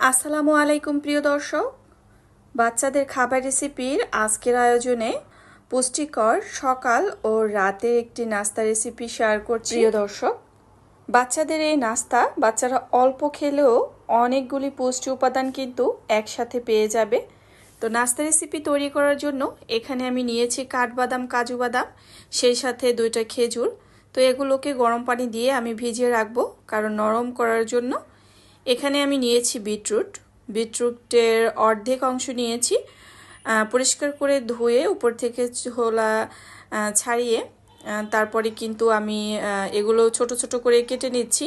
আসসালামু আলাইকুম প্রিয় দর্শক। বাচ্চাদের খাবার রেসিপির আজকের আয়োজনে পুষ্টিকর সকাল ও রাতের একটি নাস্তা রেসিপি শেয়ার করছি। প্রিয় দর্শক বাচ্চাদের এই নাস্তা বাচ্চারা অল্প খেলেও অনেকগুলি পুষ্টি উপাদান কিন্তু একসাথে পেয়ে যাবে। তো নাস্তা রেসিপি তৈরি করার জন্য এখানে আমি নিয়েছি কাঠবাদাম কাজু বাদাম সেই সাথে দুইটা খেজুর। তো এগুলোকে গরম পানি দিয়ে আমি ভিজিয়ে রাখব কারণ নরম করার জন্য এখানে আমি নিয়েছি বিটরুট। বিটরুটের অর্ধেক অংশ নিয়েছি। পরিষ্কার করে ধুয়ে উপর থেকে ছোলা ছাড়িয়ে তারপরে কিন্তু আমি এগুলো ছোট ছোট করে কেটে নিচ্ছি।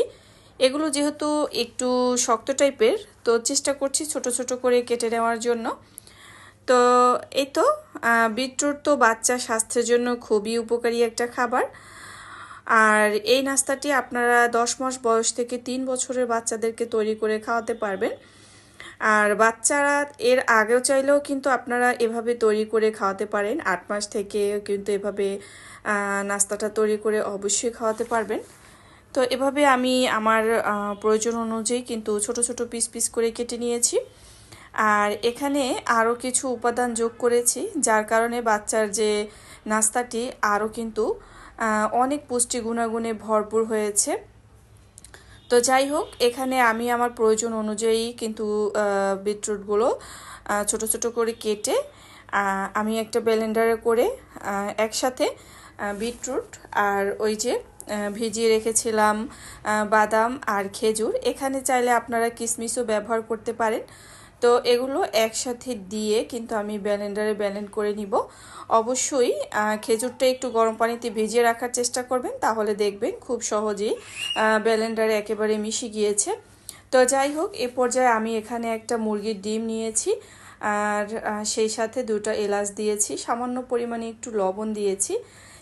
এগুলো যেহেতু একটু শক্ত টাইপের, তো চেষ্টা করছি ছোট ছোট করে কেটে নেওয়ার জন্য। তো এই তো বিটরুট তো বাচ্চা স্বাস্থ্যের জন্য খুবই উপকারী একটা খাবার। আর এই নাস্তাটি আপনারা দশ মাস বয়স থেকে তিন বছরের বাচ্চাদেরকে তৈরি করে খাওয়াতে পারবেন। আর বাচ্চারা এর আগেও চাইলেও কিন্তু আপনারা এভাবে তৈরি করে খাওয়াতে পারেন। আট মাস থেকে কিন্তু এভাবে নাস্তাটা তৈরি করে অবশ্যই খাওয়াতে পারবেন। তো এভাবে আমি আমার প্রয়োজন অনুযায়ী কিন্তু ছোট ছোট পিস পিস করে কেটে নিয়েছি। আর এখানে আরও কিছু উপাদান যোগ করেছি, যার কারণে বাচ্চার যে নাস্তাটি, আরও কিন্তু অনেক পুষ্টি গুণাগুণে ভরপুর হয়েছে। তো যাই হোক, এখানে আমি আমার প্রয়োজন অনুযায়ী কিন্তু বিটরুটগুলো ছোট ছোট করে কেটে আমি একটা ব্লেন্ডারে করে একসাথে বিটরুট আর ওই যে ভিজিয়ে রেখেছিলাম বাদাম আর খেজুর। এখানে চাইলে আপনারা কিশমিশও ব্যবহার করতে পারেন। তো এগুলো একসাথে দিয়ে কিন্তু আমি ব্যালেন্ডারে ব্যালেন্ড করে নিব। অবশ্যই খেজুরটা একটু গরম পানিতে ভিজিয়ে রাখার চেষ্টা করবেন, তাহলে দেখবেন খুব সহজেই ব্যালেন্ডারে একেবারে মিশে গিয়েছে। তো যাই হোক, এ পর্যায়ে আমি এখানে একটা মুরগির ডিম নিয়েছি, আর সেই সাথে দুটো এলাচ দিয়েছি, সামান্য পরিমাণে একটু লবণ দিয়েছি।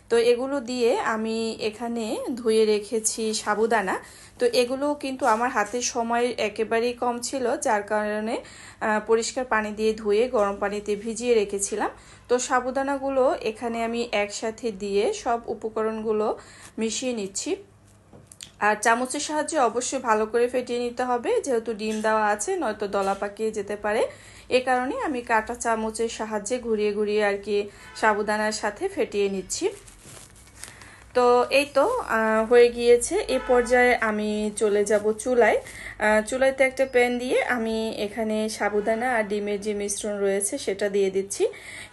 তো এগুলো দিয়ে আমি এখানে ধুয়ে রেখেছি সাবুদানা। তো এগুলো কিন্তু আমার হাতের সময় একেবারেই কম ছিল, যার কারণে পরিষ্কার পানি দিয়ে ধুয়ে গরম পানিতে ভিজিয়ে রেখেছিলাম। তো সাবুদানাগুলো এখানে আমি একসাথে দিয়ে সব উপকরণগুলো মিশিয়ে নিচ্ছি। আর চামচের সাহায্যে অবশ্যই ভালো করে ফেটিয়ে নিতে হবে, যেহেতু ডিম দেওয়া আছে, নয়তো দলা পাকিয়ে যেতে পারে। এ কারণে আমি কাটা চামচের সাহায্যে ঘুরিয়ে ঘুরিয়ে আর কি সাবুদানার সাথে ফেটিয়ে নিচ্ছি। তো এই তো হয়ে গিয়েছে। এ পর্যায়ে আমি চলে যাব চুলায়। চুলাইতে একটা প্যান দিয়ে আমি এখানে সাবুদানা আর ডিমের যে মিশ্রণ রয়েছে সেটা দিয়ে দিচ্ছি।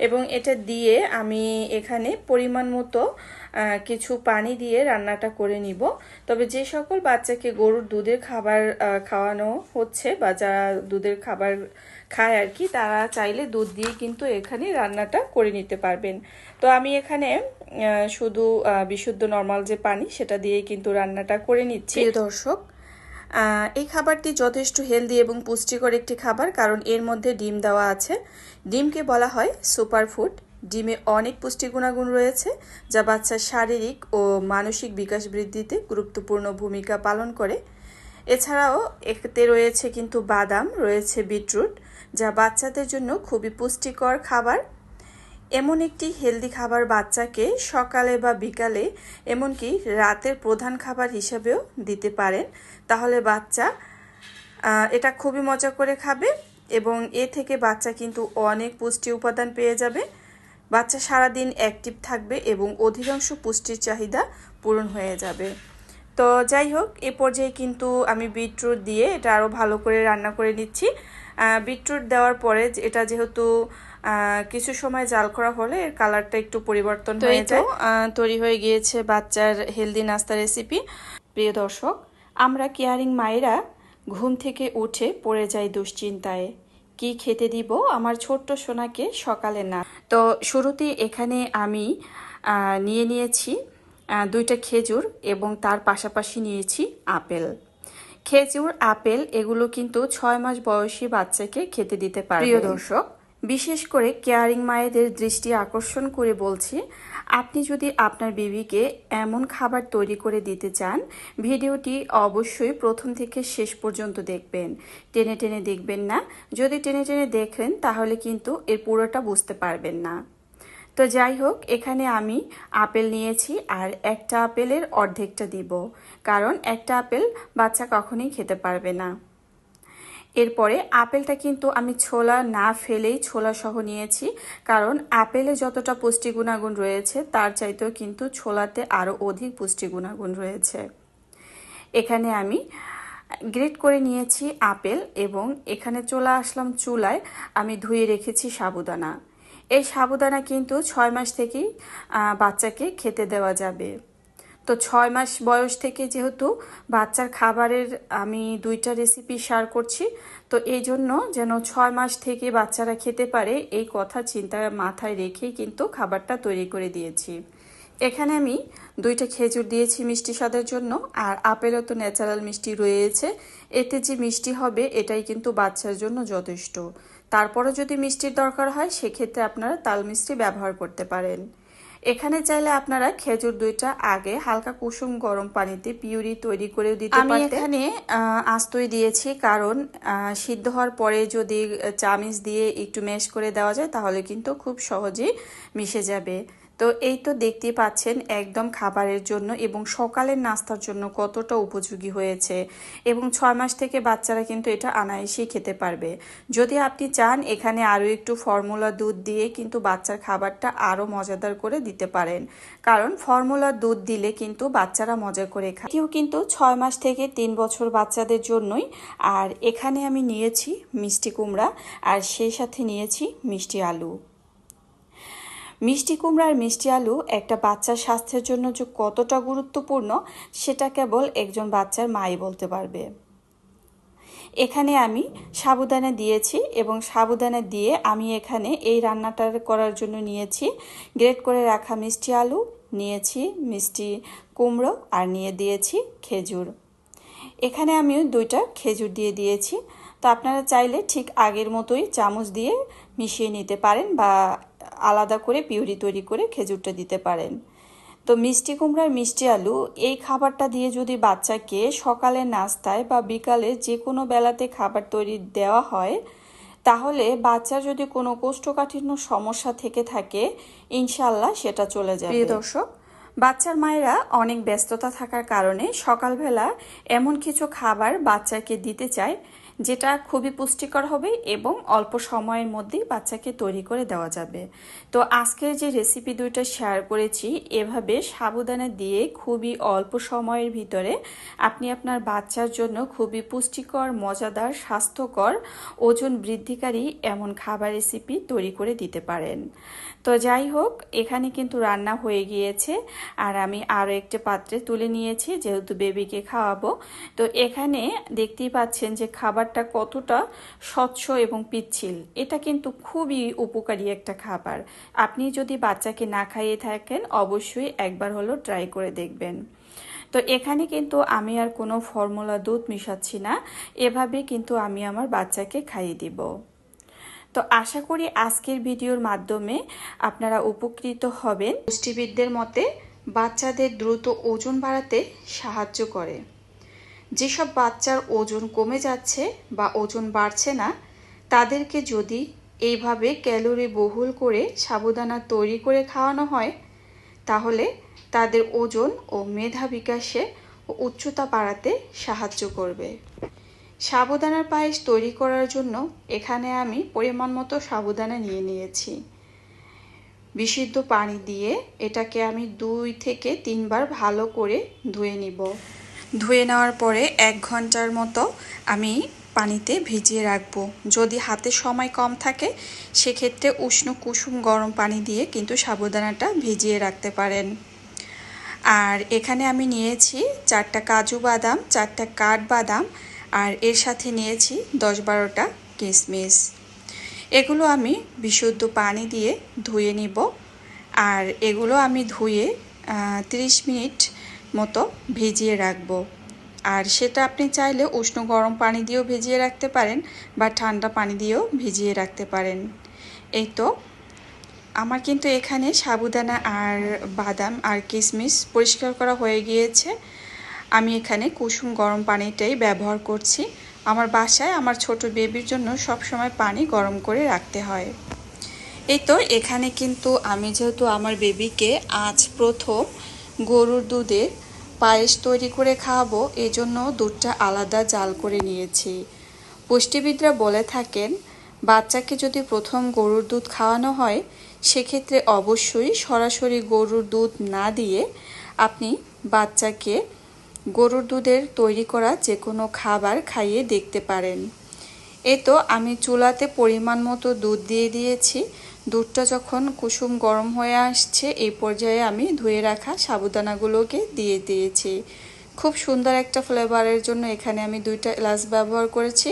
এবং এটা দিয়ে আমি এখানে পরিমাণ মতো কিছু পানি দিয়ে রান্নাটা করে নিব। তবে যে সকল বাচ্চাকে গরুর দুধের খাবার খাওয়ানো হচ্ছে বা যারা দুধের খাবার খায় আর কি, তারা চাইলে দুধ দিয়ে কিন্তু এখানে রান্নাটা করে নিতে পারবেন। তো আমি এখানে শুধু বিশুদ্ধ নর্মাল যে পানি, সেটা দিয়ে কিন্তু রান্নাটা করে নিচ্ছি। দর্শক এই খাবারটি যথেষ্ট হেলদি এবং পুষ্টিকর একটি খাবার, কারণ এর মধ্যে ডিম দেওয়া আছে। ডিমকে বলা হয় সুপার ফুড ডিমে অনেক পুষ্টি গুণাগুণ রয়েছে, যা বাচ্চার শারীরিক ও মানসিক বিকাশ বৃদ্ধিতে গুরুত্বপূর্ণ ভূমিকা পালন করে। এছাড়াও এতে রয়েছে কিন্তু বাদাম, রয়েছে বিটরুট, যা বাচ্চাদের জন্য খুবই পুষ্টিকর খাবার। এমন একটি হেলদি খাবার বাচ্চাকে সকালে বা বিকালে, এমনকি রাতের প্রধান খাবার হিসেবেও দিতে পারেন। তাহলে বাচ্চা এটা খুবই মজা করে খাবে এবং এ থেকে বাচ্চা কিন্তু অনেক পুষ্টি উপাদান পেয়ে যাবে। বাচ্চা সারাদিন অ্যাক্টিভ থাকবে এবং অধিকাংশ পুষ্টির চাহিদা পূরণ হয়ে যাবে। তো যাই হোক এ পর্যায়ে কিন্তু আমি বিটরুট দিয়ে এটা আরও ভালো করে রান্না করে নিচ্ছি। বিটরুট দেওয়ার পরে এটা যেহেতু কিছু সময় জাল করা হলে এর কালারটা একটু পরিবর্তন হয়ে যায়। তৈরি হয়ে গিয়েছে বাচ্চার হেলদি নাস্তা রেসিপি প্রিয় দর্শক আমরা কেয়ারিং মায়েরা ঘুম থেকে উঠে পড়ে যাই দুশ্চিন্তায়। কি খেতে দিব আমার ছোট্ট সোনাকে সকালে না। তো শুরুতে এখানে আমি নিয়ে নিয়েছি দুইটা খেজুর এবং তার পাশাপাশি নিয়েছি আপেল। খেজুর, আপেল এগুলো কিন্তু ছয় মাস বয়সী বাচ্চাকে খেতে দিতে পারে প্রিয় দর্শক, বিশেষ করে কেয়ারিং মায়েদের দৃষ্টি আকর্ষণ করে বলছি, আপনি যদি আপনার বেবিকে এমন খাবার তৈরি করে দিতে চান, ভিডিওটি অবশ্যই প্রথম থেকে শেষ পর্যন্ত দেখবেন। টেনে টেনে দেখবেন না। যদি টেনে টেনে দেখেন, তাহলে কিন্তু এর পুরোটা বুঝতে পারবেন না। তো যাই হোক, এখানে আমি আপেল নিয়েছি আর একটা আপেলের অর্ধেকটা দিব, কারণ একটা আপেল বাচ্চা কখনোই খেতে পারবে না। এরপরে আপেলটা কিন্তু আমি ছোলা না ফেলেই ছোলা সহ নিয়েছি, কারণ আপেলে যতটা পুষ্টি গুণাগুণ রয়েছে, তার চাইতেও কিন্তু ছোলাতে আরও অধিক পুষ্টি গুণাগুণ রয়েছে। এখানে আমি গ্রেট করে নিয়েছি আপেল এবং এখানে চলে আসলাম চুলায়, আমি ধুয়ে রেখেছি সাবুদানা। এই সাবুদানা কিন্তু ছয় মাস থেকেই বাচ্চাকে খেতে দেওয়া যাবে। তো ছয় মাস বয়স থেকে যেহেতু বাচ্চার খাবারের আমি দুইটা রেসিপি শেয়ার করছি, তো এই জন্য যেন ছয় মাস থেকে বাচ্চারা খেতে পারে, এই কথা চিন্তা মাথায় রেখেই কিন্তু খাবারটা তৈরি করে দিয়েছি। এখানে আমি দুইটা খেজুর দিয়েছি মিষ্টি স্বাদের জন্য, আর আপেলও তো ন্যাচারাল মিষ্টি রয়েছে। এতে যে মিষ্টি হবে, এটাই কিন্তু বাচ্চার জন্য যথেষ্ট। তারপরও যদি মিষ্টির দরকার হয় সেক্ষেত্রে আপনারা তাল মিষ্টি ব্যবহার করতে পারেন। এখানে চাইলে আপনারা খেজুর দুইটা আগে হালকা কুসুম গরম পানিতে পিউরি তৈরি করে দিতে আমি এখানে আস্তই দিয়েছি কারণ সিদ্ধ হওয়ার পরে যদি চামিচ দিয়ে একটু মেশ করে দেওয়া যায় তাহলে কিন্তু খুব সহজেই মিশে যাবে। তো এই তো দেখতে পাচ্ছেন একদম খাবারের জন্য এবং সকালের নাস্তার জন্য কতটা উপযোগী হয়েছে এবং ছয় মাস থেকে বাচ্চারা কিন্তু এটা আনায়াসেই খেতে পারবে। যদি আপনি চান এখানে আরও একটু ফর্মুলা দুধ দিয়ে কিন্তু বাচ্চার খাবারটা আরও মজাদার করে দিতে পারেন। কারণ ফর্মুলা দুধ দিলে কিন্তু বাচ্চারা মজা করে খায়। কেউ কিন্তু ছয় মাস থেকে তিন বছর বাচ্চাদের জন্যই। আর এখানে আমি নিয়েছি মিষ্টি কুমড়া, আর সেই সাথে নিয়েছি মিষ্টি আলু। মিষ্টি কুমড়ার মিষ্টি আলু একটা বাচ্চার স্বাস্থ্যের জন্য যে কতটা গুরুত্বপূর্ণ, সেটা কেবল একজন বাচ্চার মাই বলতে পারবে। এখানে আমি সাবুদানা দিয়েছি এবং সাবুদানা দিয়ে আমি এখানে এই রান্নাটা করার জন্য নিয়েছি। গ্রেট করে রাখা মিষ্টি আলু, নিয়েছি মিষ্টি কুমড়ো আর নিয়ে দিয়েছি খেজুর। এখানে আমিও দুইটা খেজুর দিয়ে দিয়েছি। তো আপনারা চাইলে ঠিক আগের মতোই চামচ দিয়ে মিশিয়ে নিতে পারেন বা আলাদা করে পিউরি তৈরি করে খেজুরটা দিতে পারেন। তো মিষ্টি কুমড়ার মিষ্টি আলু, এই খাবারটা দিয়ে যদি বাচ্চাকে সকালে নাস্তায় বা বিকালে যে কোনো বেলাতে খাবার তৈরি দেওয়া হয়, তাহলে বাচ্চার যদি কোনো কোষ্ঠকাঠিন্য সমস্যা থেকে থাকে ইনশাল্লাহ সেটা চলে যাবে। প্রিয় দর্শক, বাচ্চার মায়েরা অনেক ব্যস্ততা থাকার কারণে সকালবেলা এমন কিছু খাবার বাচ্চাকে দিতে চায় যেটা খুবই পুষ্টিকর হবে এবং অল্প সময়ের মধ্যেই বাচ্চাকে তৈরি করে দেওয়া যাবে। তো আজকের যে রেসিপি দুইটা শেয়ার করেছি, এভাবে সাবুদানা দিয়ে খুবই অল্প সময়ের ভিতরে আপনি আপনার বাচ্চার জন্য খুবই পুষ্টিকর, মজাদার, স্বাস্থ্যকর, ওজন বৃদ্ধিকারী এমন খাবার রেসিপি তৈরি করে দিতে পারেন। তো যাই হোক, এখানে কিন্তু রান্না হয়ে গিয়েছে আর আমি আরও একটি পাত্রে তুলে নিয়েছি, যেহেতু বেবিকে খাওয়াবো। তো এখানে দেখতেই পাচ্ছেন যে খাবারটা কতটা স্বচ্ছ এবং পিচ্ছিল, এটা কিন্তু খুবই উপকারী একটা খাবার। আপনি যদি বাচ্চাকে না খাইয়ে থাকেন, অবশ্যই একবার হলো ট্রাই করে দেখবেন। তো এখানে কিন্তু আমি আর কোনো ফর্মুলা দুধ মিশাচ্ছি না, এভাবে কিন্তু আমি আমার বাচ্চাকে খাইয়ে দিব। তো আশা করি আজকের ভিডিওর মাধ্যমে আপনারা উপকৃত হবেন। পুষ্টিবিদদের মতে, বাচ্চাদের দ্রুত ওজন বাড়াতে সাহায্য করে। যেসব বাচ্চার ওজন কমে যাচ্ছে বা ওজন বাড়ছে না, তাদেরকে যদি এইভাবে ক্যালোরি বহুল করে সাবুদানা তৈরি করে খাওয়ানো হয়, তাহলে তাদের ওজন ও মেধা বিকাশে ও উচ্চতা বাড়াতে সাহায্য করবে। সাবুদানার পায়েস তৈরি করার জন্য এখানে আমি পরিমাণ মতো সাবুদানা নিয়ে নিয়েছি। বিশুদ্ধ পানি দিয়ে এটাকে আমি দুই থেকে তিনবার ভালো করে ধুয়ে নিব। ধুয়ে নেওয়ার পরে এক ঘণ্টার মতো আমি পানিতে ভিজিয়ে রাখব। যদি হাতে সময় কম থাকে, সেক্ষেত্রে উষ্ণ কুসুম গরম পানি দিয়ে কিন্তু সাবুদানাটা ভিজিয়ে রাখতে পারেন। আর এখানে আমি নিয়েছি চারটা কাজু বাদাম, চারটা কাঠ বাদাম, আর এর সাথে নিয়েছি দশ বারোটা কিশমিশ এগুলো আমি বিশুদ্ধ পানি দিয়ে ধুয়ে নিব। আর এগুলো আমি ধুয়ে 30 মিনিট মতো ভিজিয়ে রাখব। আর সেটা আপনি চাইলে উষ্ণ গরম পানি দিয়েও ভিজিয়ে রাখতে পারেন বা ঠান্ডা পানি দিয়েও ভিজিয়ে রাখতে পারেন। এই তো, আমার কিন্তু এখানে সাবুদানা আর বাদাম আর কিশমিশ পরিষ্কার করা হয়ে গিয়েছে। আমি এখানে কুসুম গরম পানিটাই ব্যবহার করছি। আমার বাসায় আমার ছোট বেবির জন্য সব সময় পানি গরম করে রাখতে হয়। এই তো, এখানে কিন্তু আমি যেহেতু আমার বেবিকে আজ প্রথম গরুর দুধের পায়েস তৈরি করে খাওয়াবো এই জন্য দুধটা আলাদা জাল করে নিয়েছি। পুষ্টিবিদরা বলে থাকেন, বাচ্চাকে যদি প্রথম গরুর দুধ খাওয়ানো হয়, সেক্ষেত্রে অবশ্যই সরাসরি গরুর দুধ না দিয়ে আপনি বাচ্চাকে গরুর দুধের তৈরি করা যে কোনো খাবার খাইয়ে দেখতে পারেন। এ তো আমি চুলাতে পরিমাণ মতো দুধ দিয়ে দিয়েছি। দুধটা যখন কুসুম গরম হয়ে আসছে, এই পর্যায়ে আমি ধুয়ে রাখা সাবুদানাগুলোকে দিয়ে দিয়েছি। খুব সুন্দর একটা ফ্লেভারের জন্য এখানে আমি দুইটা এলাচ ব্যবহার করেছি।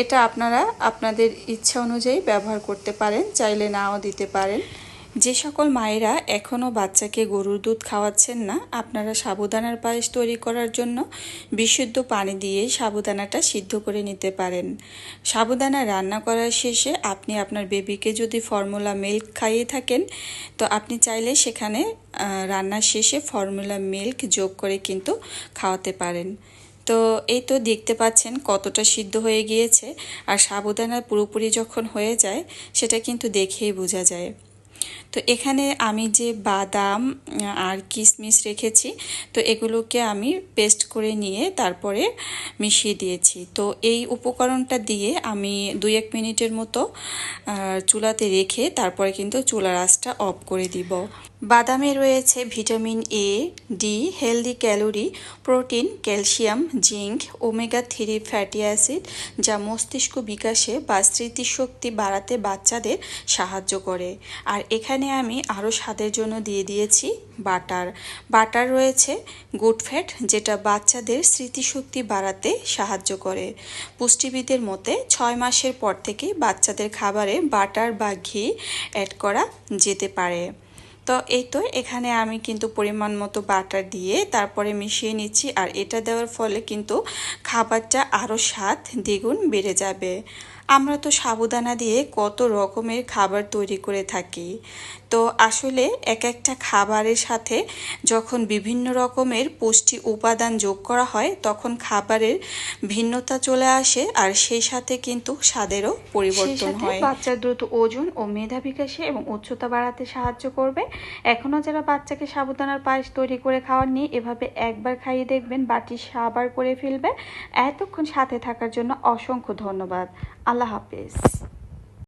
এটা আপনারা আপনাদের ইচ্ছা অনুযায়ী ব্যবহার করতে পারেন, চাইলে নাও দিতে পারেন। যে সকল মায়েরা এখনও বাচ্চাকে গরুর দুধ খাওয়াচ্ছেন না, আপনারা সাবুদানার পায়েস তৈরি করার জন্য বিশুদ্ধ পানি দিয়ে সাবুদানাটা সিদ্ধ করে নিতে পারেন। সাবুদানা রান্না করার শেষে আপনি আপনার বেবিকে যদি ফর্মুলা মিল্ক খাইয়ে থাকেন, তো আপনি চাইলে সেখানে রান্নার শেষে ফর্মুলা মিল্ক যোগ করে কিন্তু খাওয়াতে পারেন। তো এই তো দেখতে পাচ্ছেন কতটা সিদ্ধ হয়ে গিয়েছে, আর সাবুদানা পুরোপুরি যখন হয়ে যায়, সেটা কিন্তু দেখেই বোঝা যায়। তো এখানে আমি যে বাদাম আর কিশমিশ রেখেছি, তো এগুলোকে আমি পেস্ট করে নিয়ে তারপরে মিশিয়ে দিয়েছি। তো এই উপকরণটা দিয়ে আমি দুই এক মিনিটের মতো চুলাতে রেখে তারপরে কিন্তু চুলার আঁচটা অফ করে দিব। বাদামে রয়েছে vitamin A D healthy calorie protein calcium zinc omega three fatty acid যা মস্তিষ্ক বিকাশে বা স্মৃতিশক্তি বাড়াতে বাচ্চাদের সাহায্য করে। আর এখানে আমি আরও স্বাদের জন্য দিয়ে দিয়েছি বাটার। বাটার রয়েছে গুড ফ্যাট, যেটা বাচ্চাদের স্মৃতিশক্তি বাড়াতে সাহায্য করে। পুষ্টিবিদের মতে ছয় মাসের পর থেকে বাচ্চাদের খাবারে বাটার বা ঘি অ্যাড করা যেতে পারে। তো এই তো, এখানে আমি কিন্তু পরিমাণ মতো বাটার দিয়ে তারপরে মিশিয়ে নিচ্ছি আর এটা দেওয়ার ফলে কিন্তু খাবারটা আরও স্বাদ দ্বিগুণ বেড়ে যাবে। আমরা তো সাবুদানা দিয়ে কত রকমের খাবার তৈরি করে থাকি। তো আসলে এক একটা খাবারের সাথে যখন বিভিন্ন রকমের পুষ্টি উপাদান যোগ করা হয় তখন খাবারের ভিন্নতা চলে আসে আর সেই সাথে কিন্তু স্বাদেরও পরিবর্তন হয়। বাচ্চার দ্রুত ওজন ও মেধা বিকাশে এবং উচ্চতা বাড়াতে সাহায্য করবে। এখনও যারা বাচ্চাকে সাবুদানার পায়েস তৈরি করে খাওয়ার খাওয়াননি এভাবে একবার খাইয়ে দেখবেন বাটি সাবার করে ফেলবে। এতক্ষণ সাথে থাকার জন্য অসংখ্য ধন্যবাদ। আল্লাহ হাফিজ।